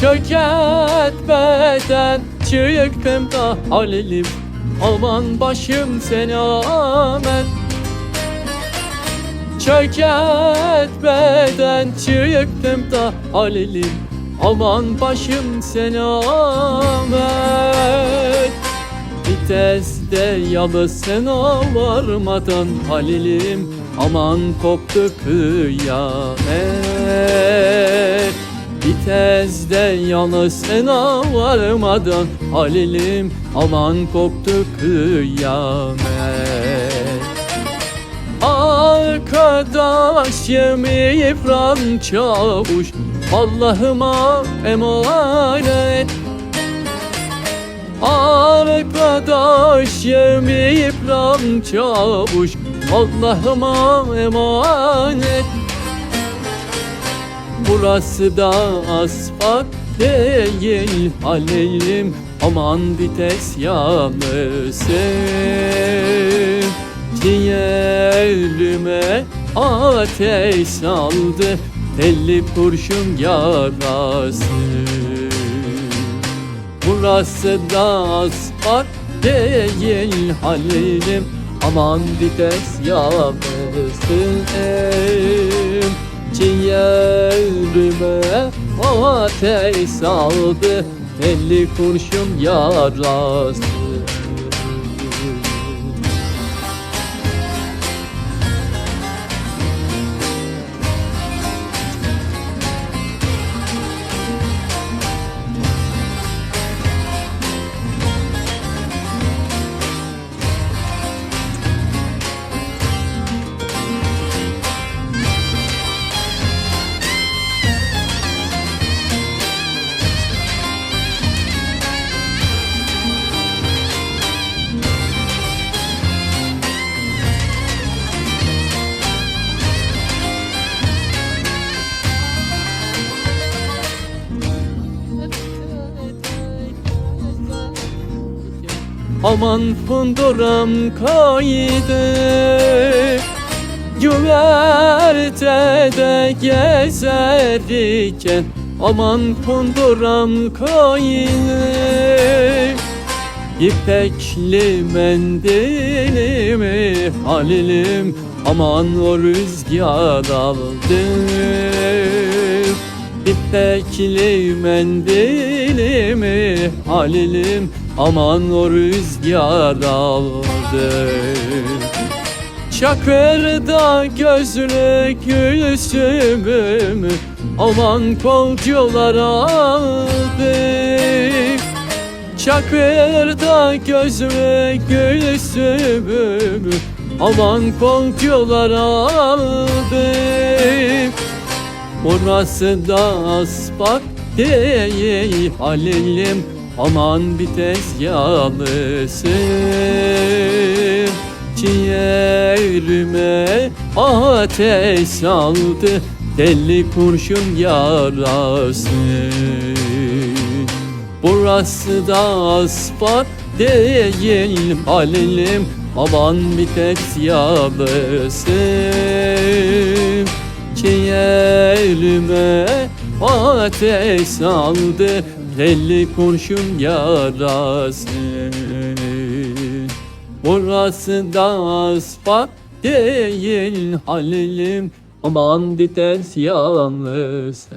Çökertmeden çıktım da Halil'im. Aman başım selamet Çökertmeden çıktım da Halil'im. Aman başım selamet Viteste yalısına varmadan Halil'im. Aman koptu kıyamet Viteste yalısına varmadan Halil'im Aman koptu kıyamet. Arkadaşım İbrahim Çavuş. Allah'ıma emanet. Arkadaşım İbrahim Çavuş. Allah'ıma emanet Burası da asfalt değil Halil'im Aman vites yanlısı Ciğerime ateş saldı Elli kurşun yarası. Burası da asfalt değil Halil'im Aman vites yanlısın Ciğerime ateş saldı Elli kurşun yarası Aman funduram kaydı Güvertede gezerken Aman funduram kaydı İpekli mendilimi Halilim Aman o rüzgar aldı İpekli mendilimi Halilim Aman o rüzgar aldı. Çakırda gözlük gülsümümü Aman kolcular aldı. Çakırda gözlük gülsümümü Aman kolcular aldı. Burası da asfalt değil Halilim Aman vites yağlısı Ciğerime ateş aldı Deli kurşun yarası. Burası da asfalt değil Halilim Aman vites yağlısı Ciğerime ateş aldı Elli kurşun yarası. Burası da asfalt değil Halilim. Aman vites yalnız